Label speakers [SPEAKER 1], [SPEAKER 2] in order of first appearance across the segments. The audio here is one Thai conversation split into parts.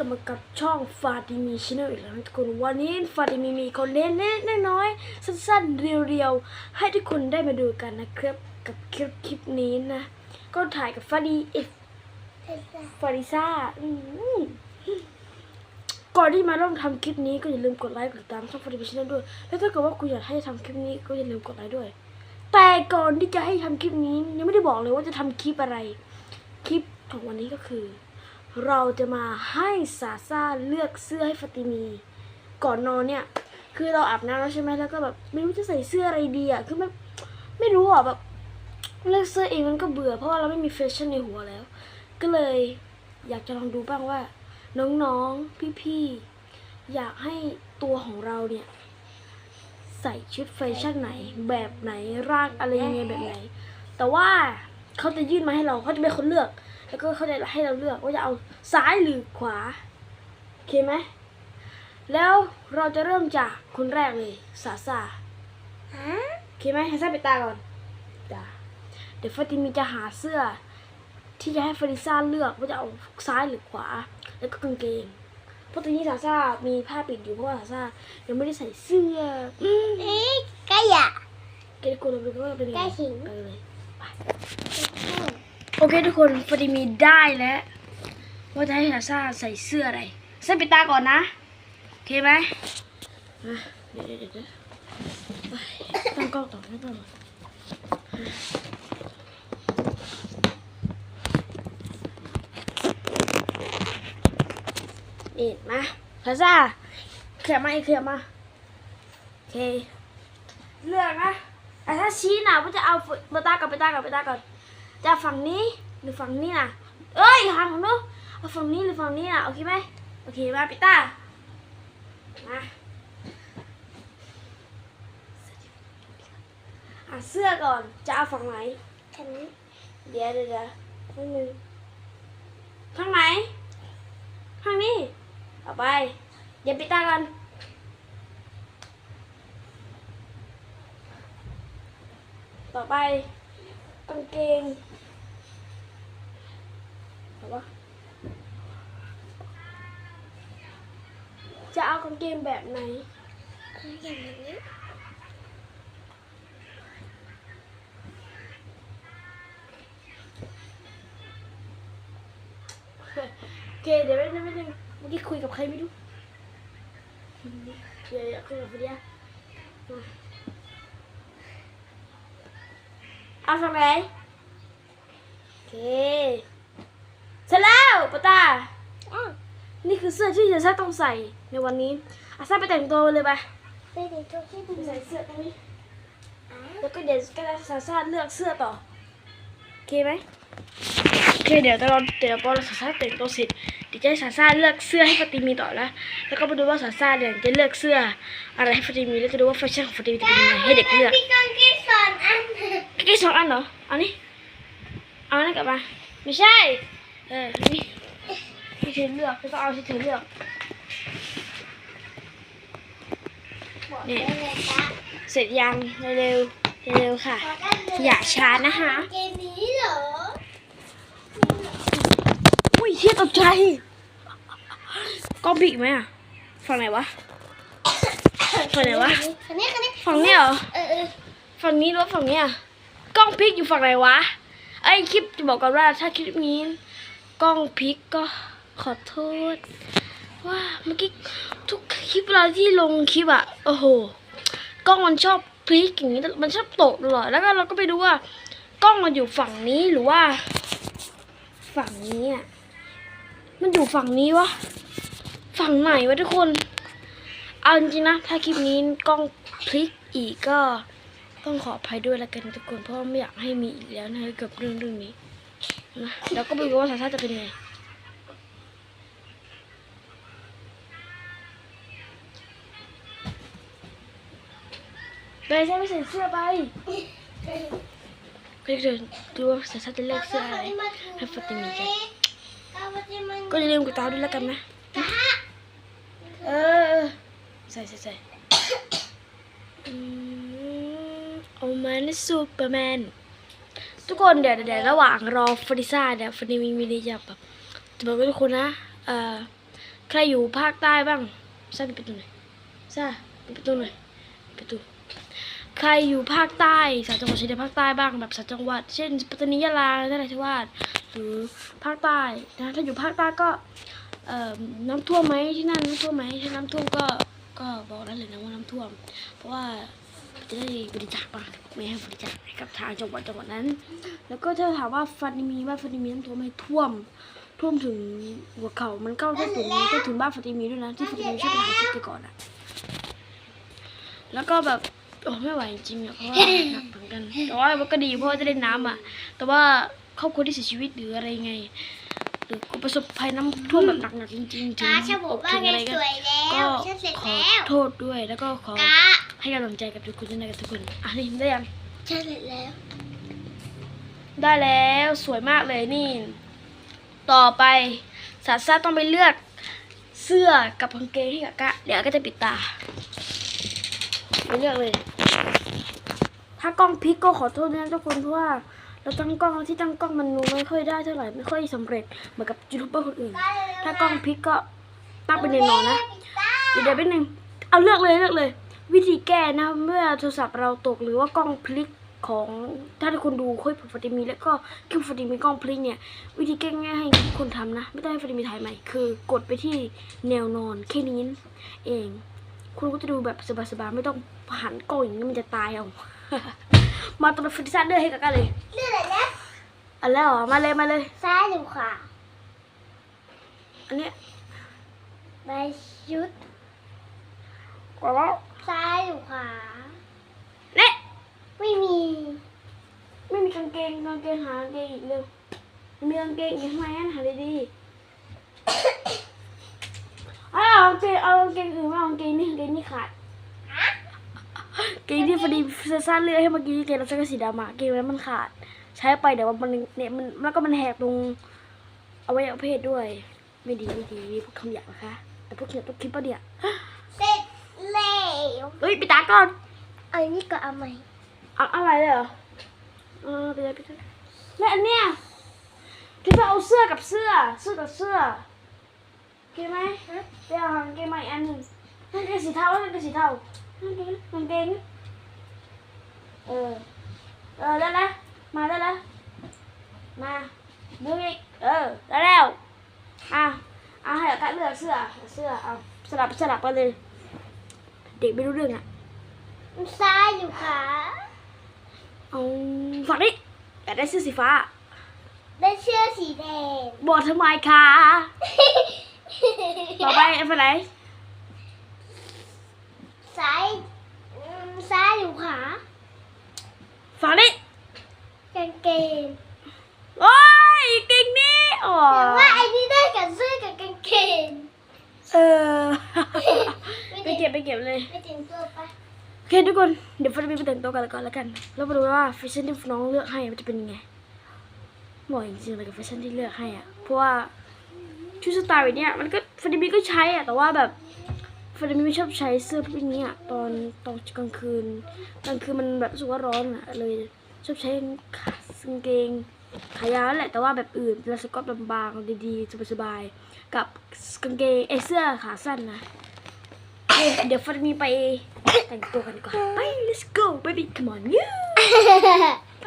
[SPEAKER 1] กลับมากับช่องฟาติมีชแนลอีกแล้วนะทุกคนวันนี้ฟาติมีมีคอนเทนต์เล็กๆน้อยๆสั้นๆ เรียวๆ ให้ทุกคนได้มาดูกันนะครับ กับคลิปคลิปนี้นะ ก็ถ่ายกับฟาดีเอฟฟาริซ่าอืมก่อนที่มาเริ่มทำคลิปนี้ก็อย่าลืมกดไลค์กดติดตามช่องฟาติมีชแนลด้วย แล้วถ้าเกิดว่าคุณอยากให้ทำคลิปนี้ก็อย่าลืมกดไลค์ด้วย แต่ก่อนที่จะให้ทำคลิปนี้ยังไม่ได้บอกเลยว่าจะทำคลิปอะไรคลิปของวันนี้ก็คือ เราจะมาให้ซาซาเลือกเสื้อให้ฟาติมี ก่อนนอนเนี่ย คือเราอาบน้ำแล้วใช่ไหมแล้วก็แบบไม่รู้จะใส่เสื้ออะไรดีอะคือไม่ไม่รู้อะแบบเลือกเสื้อเองมันก็เบื่อเพราะว่าเราไม่มีแฟชั่นในหัวแล้ว ก็เลยอยากจะลองดูบ้างว่า น้องๆพี่ๆอยากให้ตัวของเราเนี่ย ใส่ชุดแฟชั่นไหน แบบไหนร่างอะไรยังไงแบบไหน แต่ว่าเขาจะยื่นมาให้เราเขาจะเป็นคนเลือก แล้วก็เขาจะให้เราเลือกว่าจะเอาซ้ายหรือขวาโอเคไหมแล้วเราจะเริ่มจากคนแรกเลยซาซาโอเคไหมให้ซาไปดตาก่อนจ้าเดี๋ยวฟาติมีจะหาเสื้อ ที่จะให้ฟาริซ่าเลือกว่าจะเอาซ้ายหรือขวา แล้วก็กางเกงเพราะตอนนี้ซาซามีผ้าปิดอยู่เพราะว่าซาซายังไม่ได้ใส่เสื้ออืม
[SPEAKER 2] นี่ก็อยาก
[SPEAKER 1] เกดกดลงไปก็เป็นยังไง
[SPEAKER 2] ได้หิง
[SPEAKER 1] ไปเลยไป โอเคทุกคนฟาติมีได้แล้วว่าจะให้ซาซาใส่เสื้ออะไรเส้นปิดตาก่อนนะ โอเคไหมเดี๋ยวเดี๋ยวเดี๋ยวตั้งกล้องต่อตั้งกล้องนี่มาซาซาเคลียร์มาเคลียร์มา โอเค เลือกนะแต่ถ้าชี้หนะว่าจะเอาเบตากับเบตากับเบตาก่อน จะเอาฝั่งนี้หรือฝั่งนี้นะเอ้ยห่างของนู้นเอาฝั่งนี้หรือฝั่งนี้นะโอเคไหมโอเคมาปิต้ามาอะเสื้อก่อนจะเอาฝั่งไหน
[SPEAKER 2] ฉัน
[SPEAKER 1] เดี๋ยวเดี๋ยวเดี๋ยวนิดนึงข้างไหนข้างนี้ต่อไป เดี๋ยวปิต้ากันต่อไปกางเกงเอา วะ จะเอากางเกงแบบไหน
[SPEAKER 2] อย่างนี้
[SPEAKER 1] โอเคเดี๋ยวไม่ไม่ไม่ไม่เมื่อกี้คุยกับใครไม่รู้เดี๋ยวเดี๋ยวคุยกับคนเดียวมาเอาฝั่งไหนโอเค เสร็จแล้วปะตา
[SPEAKER 2] อ้าว
[SPEAKER 1] นี่คือเสื้อที่เจซ่าต้องใส่ในวันนี้อาซ่าไปแต่งตัวเลยไป
[SPEAKER 2] ไปเดี๋ยวตัวที่
[SPEAKER 1] ไป
[SPEAKER 2] ดู
[SPEAKER 1] ใส่เสื้อตรงนี้
[SPEAKER 2] อะ
[SPEAKER 1] แล้วก็เดี๋ยวก็จะซาซ่าเลือกเสื้อต่อโอเคไหมโอเคเดี๋ยวตอนเดี๋ยวพอเราซาซ่าแต่งตัวเสร็จเดี๋ยวจะให้ซาซ่าเลือกเสื้อให้ฟาติมีต่อแล้วแล้วก็มาดูว่าซาซ่าเนี่ยจะเลือกเสื้ออะไรให้ฟาติมีแล้วก็ดูว่าแฟชั่นของฟาติมีจะเป็นยังไงให้เด็กเลือก
[SPEAKER 2] พี่กางเกงสอนอัน
[SPEAKER 1] แค่สองอันเหรอเอานี่เอาอันนั้นกลับมาไม่ใช่ เออนี่ที่เธอเลือกเธอก็เอาที่เธอเลือก
[SPEAKER 2] บอกได้เลยจ้ะ
[SPEAKER 1] เสร็จยังเร็วๆเร็วๆค่ะ
[SPEAKER 2] บอกได้เลย
[SPEAKER 1] อย่าช้านะคะ
[SPEAKER 2] กางเกงนี้เหรอ
[SPEAKER 1] อุ้ยเชี่ยตกใจกล้องบิกไหมอะฝั่งไหนวะฝั่งไหนวะ
[SPEAKER 2] คันนี้คันนี้
[SPEAKER 1] ฝั่งนี้เหรอ
[SPEAKER 2] เออเออ
[SPEAKER 1] ฝั่งนี้หรือว่าฝั่งนี้อะกล้องพลิกอยู่ฝั่งไหนวะไอ้คลิปจะบอกกันว่าถ้าคลิปนี้ กล้องพลิกก็ขอโทษ ว่าเมื่อกี้ทุกคลิปเราที่ลงคลิปอะโอ้โหกล้องมันชอบพลิกอย่างนี้มันชอบตกตลอดแล้วก็เราก็ไปดูว่ากล้องมันอยู่ฝั่งนี้หรือว่า ฝั่งนี้อะมันอยู่ฝั่งนี้วะฝั่งไหนวะทุกคน เอาจริงนะ ถ้าคลิปนี้กล้องพลิกอีกก็ต้องขออภัยด้วยละกันทุกคนเพราะว่าไม่อยากให้มีอีกแล้วนะเกี่ยวกับเรื่องเรื่องนี้ นะแล้วก็ไม่รู้ว่าสาชาจะเป็นไงไปใช่ไม่ใส่เสื้อไทุกคนเดี๋ยวเดี๋ยวระหว่างรอฟริซ่าเดี๋ยวฟริมีมีดีจะแบบจะบอกกับทุกคนนะเอ่อใครอยู่ภาคใต้บ้างซ่าปิดประตูหน่อยซ่าปิดประตูหน่อยประตูใครอยู่ภาคใต้สามจังหวัดชายแดนภาคใต้บ้างแบบสามจังหวัด เช่นปัตตานียะลานราธิวาสหรือภาคใต้นะถ้าอยู่ภาคใต้ก็เอ่อน้ำท่วมไหมที่นั่นน้ำท่วมไหมถ้าน้ำท่วมก็ก็บอกได้เลยนะว่าน้ำท่วม เพราะว่า จะได้บริจาคบ้างไม่ให้บริจาคให้กับทางจังหวัดจังหวัดนั้น แล้วก็ถ้าถามว่าฟันมีว่าฟันมีน้ำท่วมไหมท่วม ท่วมถึงหัวเข่ามันเข้าได้ถึงได้ถึงบ้านฟาติมีด้วยนะที่ฟาติมีช่วยไปหาคลิปไปก่อนอะแล้วก็แบบโอ้ไม่ไหวจริงๆอะเพราะว่าหนักเหมือนกันแต่ว่ามันก็ดีเพราะว่าจะได้น้ำอะแต่ว่าครอบครัวที่เสียชีวิตหรืออะไรไงหรือประสบภัยน้ำท่วมแบบหนักๆจริงๆถึง
[SPEAKER 2] กาฉันบอกว่า
[SPEAKER 1] ถึง
[SPEAKER 2] ไง
[SPEAKER 1] อะไร
[SPEAKER 2] ส
[SPEAKER 1] ก็
[SPEAKER 2] วยแล้
[SPEAKER 1] ก็
[SPEAKER 2] วฉันเสร็จ
[SPEAKER 1] ขอ
[SPEAKER 2] แล้ว
[SPEAKER 1] โทษด้วยแล้วก็ขอกา ให้กำลังใจกับทุกคนด้วยนะกับทุกคนอะนี่ได้ยัง
[SPEAKER 2] ฉันเสร็จแล้ว
[SPEAKER 1] ได้แล้วสวยมากเลยนี่ ต่อไปสาซ่าต้องไปเลือกเสื้อกับกางเกงให้กับกะเดี๋ยวก็จะปิดตาไปเลือกเลย ถ้ากล้องพลิกก็ขอโทษด้วยนะทุกคนเพราะว่าเราตั้งกล้องที่ตั้งกล้องมันนูไม่ค่อยได้เท่าไหร่ไม่ค่อยสำเร็จเหมือนกับยูทูบเบอร์คนอื่น ถ้ากล้องพลิกก็ตั้งเป็นในนอนนะเดี๋ยวเดี๋ยวแป๊บนึงเอาเลือกเลยเลือกเลย วิธีแก้นะเมื่อโทรศัพท์เราตกหรือว่ากล้องพลิกของถ้าทุกคนดูค่อยฟาติมีแล้วก็คลิปฟาติมีกล้องพลิกเนี่ย วิธีแก้ง่ายให้ทุกคนทำนะ ไม่ต้องให้ฟาติมีถ่ายใหม่คือกดไปที่แนวนอนแค่นี้เอง คุณก็จะดูแบบสบายๆไม่ต้องหันกล้องอย่างนี้มันจะตายเอา มาตัวฟิซันเดอร์ให้กับกันเลย
[SPEAKER 2] เลือกอะไรนะ
[SPEAKER 1] อันแล้วเหรอมาเลยมาเลย
[SPEAKER 2] ซ้ายหรือขวา
[SPEAKER 1] อันเนี้ย
[SPEAKER 2] ใบชุด
[SPEAKER 1] ก็แล้ว
[SPEAKER 2] ซ้ายหรือขวา
[SPEAKER 1] เนี่ย
[SPEAKER 2] ไม่มี
[SPEAKER 1] ไม่มีกางเกงกางเกงหากางเกงอีกเร็วมีกางเกงอีกทำไมอันหาดีๆเอาเอากางเกงเอากางเกงอื่นไม่เอากางเกงนี่กางเกงนี่ขาดกางเกงที่พอดีสั้นๆเลือกให้เมื่อกี้เกงเราใช้กระสีดำอะเกงนั้นมันขาด ใช้ไปเดี๋ยวมันเนี่ยมันแล้วก็มันแหกตรงเอาไว้เพศด้วย ไม่ดีไม่ดีมีพวกคำหยาบนะคะแต่พวกเขียนต้องคิดปะเดี๋ย ว
[SPEAKER 2] เสร็จแล้ว
[SPEAKER 1] เฮ้ยไปตาก่อน
[SPEAKER 2] อันนี้ก็เอาใหม่
[SPEAKER 1] อะอะไรเลยเหรอเออไปเลยไปเลยและอันเนี้ยที่จะเอาเสื้อกับเสื้อ เสื้อกับเสื้อโอเคไหมไปเอากางเกงใหม่อันหนึ่งกางเกงสีเทาแล้วกางเกงสีเทากางเกงกางเกงเออ เออได้แล้ว มาได้แล้ว มาดูอีก เออ ได้แล้ว อะเอาให้กัดเลือกเสื้อ เสื้อ เอาสลับสลับไปเลย เด็กไม่รู้เรื่องอะ
[SPEAKER 2] ซ้ายหรือขวา
[SPEAKER 1] เอาฝั่งนี้อยากได้เสื้อสีฟ้า
[SPEAKER 2] ได้เชือกสีแดง
[SPEAKER 1] บอกทำไมคะต่อไปอันไหน
[SPEAKER 2] ซ้ายอืมซ้ายหรือขวา
[SPEAKER 1] ฝั่งนี้
[SPEAKER 2] กางเกง
[SPEAKER 1] โอ้ยกิ่งนี้อ๋อ
[SPEAKER 2] แต่ว่าไอ้นี่ได้กับเสื้อกับกางเกง
[SPEAKER 1] เออไป เก็บไปเก็บเลย
[SPEAKER 2] ไม่ถึงตัวปะ
[SPEAKER 1] โอเคทุกคนเดี๋ยวฟ้าจะไปแต่งตัวกันก่อนแล้วกันแล้วมาดูว่าแฟชั่นที่น้องเลือกให้มันจะเป็นยังไงเหมาะจริงๆเลยกับแฟชั่นที่เลือกให้อะเพราะว่าชุดสไตล์แบบเนี้ยมันก็ฟาดิมีก็ใช้อะแต่ว่าแบบฟาดิมีไม่ชอบใช้เสื้อพวกนี้อะตอนตอนกลางคืนกลางคืนมันแบบรู้สึกว่าร้อนอะเลยชอบใช้ขากางเกงขายาวนั่นแหละแต่ว่าแบบอื่นแล้วสกอตบางๆดีๆสบายๆกับกางเกงเอยเสื้อขาสั้นนะโอ เคเดี๋ยวฟาดิมีไปแต่งตัวกันดีกว่อนไป let's go baby come on you ไป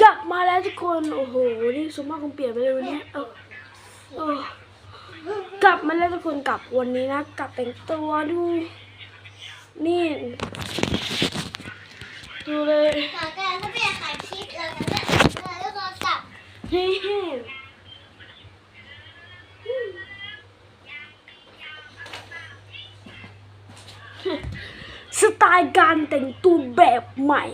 [SPEAKER 1] กลับมาแล้วทุกคนโอ้โหนี่สมมากคงเปลี่ยนไปเลยวันนี้เออเออกลับมาแล้วทุกคนกลับวันนี้นะกลับแต่งตัวดู นี่ดูเลย
[SPEAKER 2] หลังจากถ้าไม่อยากถ่ายคลิปเราจะเราจะโทร
[SPEAKER 1] สไตล์การแต่งตัวแบบใหม่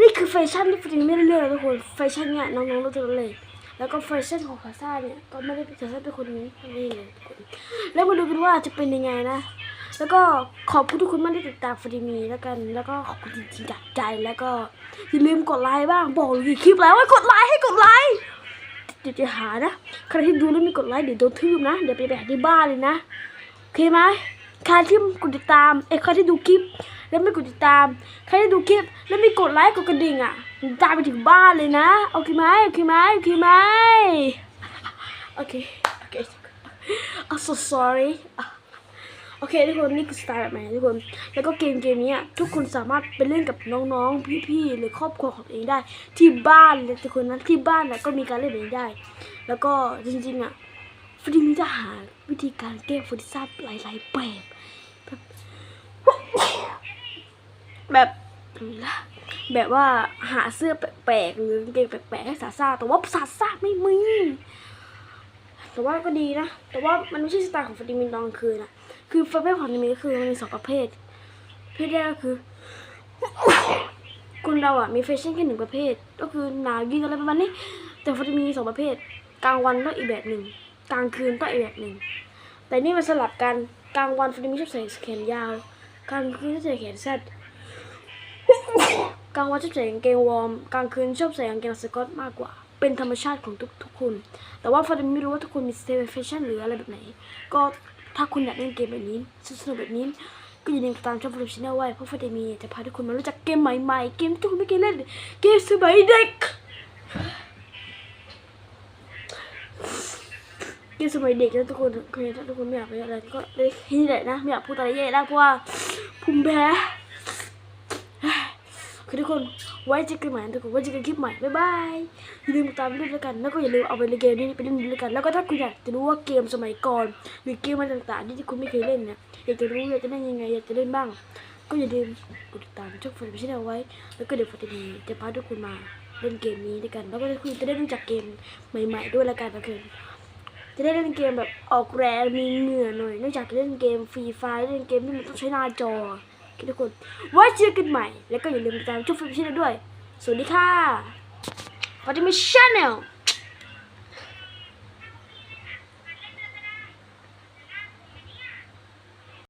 [SPEAKER 1] นี่คือแฟชั่นที่ฟริงไม่ได้เลือกนะทุกคนแฟชั่นเนี่ยน้องๆรู้ทั้งนั้นเลย แล้วก็แฟชั่นของคาซ่าเนี่ยก็ไม่ได้เป็นคาซ่าเป็นคนนี้นี่เลยแล้วมาดูกันว่าจะเป็นยังไงนะ แล้วก็ขอบคุณทุกคนมากที่ติดตามฟรีมีแล้วกัน แล้วก็ขอบคุณจริงๆจากใจแล้วก็อย่าลืมกดไลค์บ้างบอกเลยคลิปแล้วให้กดไลค์ให้กดไลค์เดี๋ยวจะหานะใครที่ดูแล้วไม่กดไลค์เดี๋ยวโดนทืบนะเดี๋ยวไปแบกที่บ้านเลยนะโอเคไหม ใครที่กดติดตามเอ้ใครที่ดูคลิป แล้วไม่กดติดตาม ใครที่ดูคลิป แล้วไม่กดไลค์กดกระดิ่งอะตามไปถึงบ้านเลยนะโอเคไหมโอเคไหมโอเคไหมโอเคโอเค I'm so sorry โอเคทุกคนนี่คือสไตล์แบบใหม่ทุกคน แล้วก็เกมเกมนี้ทุกคนสามารถไปเล่นกับน้องๆ พี่ๆหรือครอบครัวของตัวเองได้ ที่บ้านเลยทุกคนนั้นที่บ้านนะก็มีการเล่นแบบนี้ได้ แล้วก็จริงๆอะฟรีมีจะหาวิธีการแก้ฟริซ่าหลายๆแบบ แบบแบบว่าหาเสื้อแปลกๆหรือกางเกงแปลกๆให้สาซ่าแต่ว่าสาซ่าไม่มีแต่ว่าก็ดีนะ แต่ว่ามันไม่ใช่สไตล์ของฟาติมินตอนกลางคืนอะคือประเภทของฟาติมินก็คือมันมีสองประเภทประเภทแรกก็คือคนเราอะมีแฟชั่นแค่หนึ่งประเภท ก็คือหนาวยีนอะไรประมาณนี้ แต่ฟาติมินมีสองประเภท กลางวันก็อีกแบบหนึ่งกลางคืนก็อีกแบบหนึ่งแต่นี่มันสลับกันกลางวันฟาติมินชอบใส่แขนยาว กลางคืนชอบใส่แขนสั้นกลางวันชอบใส่กางเกงวอร์มกลางคืนชอบใส่กางเกงสกอตมากกว่า เป็นธรรมชาติของทุกทุกคน แต่ว่าฟาดไม่รู้ว่าทุกคนมีสไตล์แฟชั่นหรืออะไรแบบไหน ก็ถ้าคุณอยากเล่นเกมแบบนี้สนุกแบบนี้ก็อย่าลืมตามช่องฟาดชแนลไว้เพราะฟาดมีจะพาทุกคนมารู้จักเกมใหม่ๆเกมที่ทุกคนไม่เคยเล่นเกมสมัยเด็ก เกมสมัยเด็กนะทุกคนเคยถ้าทุกคนไม่อยากไปอะไรก็เลยที่ไหนนะไม่อยากพูดอะไรแย่นะเพราะว่าภูมิแพ้คือทุกคนไว้เจอกันใหม่ทุกคนไว้เจอกันคลิปใหม่บ๊ายบายอย่าลืมติดตามเล่นด้วยกันแล้วก็อย่าลืมเอาไปเล่นเกมนี้ไปเล่นด้วยกันแล้วก็ถ้าคุณอยากจะรู้ว่าเกมสมัยก่อน หรือเกมอะไรต่างๆ ที่คุณไม่เคยเล่นเนี่ยอยากจะรู้อยากจะเล่นยังไงอยากจะเล่นบ้าง ก็อย่าลืมกดติดตามช่องฟันพิชแนลไว้ แล้วก็เดี๋ยวฟันดีจะพาทุกคนมาเล่นเกมนี้ด้วยกัน แล้วก็คุณจะได้รู้จักเกมใหม่ ๆ ด้วยละกันนะเพื่อ จะได้เล่นเกมแบบออกแรงมีเหงื่อหน่อยนอกจากเล่นเกมฟรีไฟเล่นเกมที่มันต้องใช้หน้าจอทุกคนไว้เจอกันใหม่ แล้วก็อย่าลืมติดตามช่องฟิล์มชินด้วย สวัสดีค่ะฟาติมิชแนล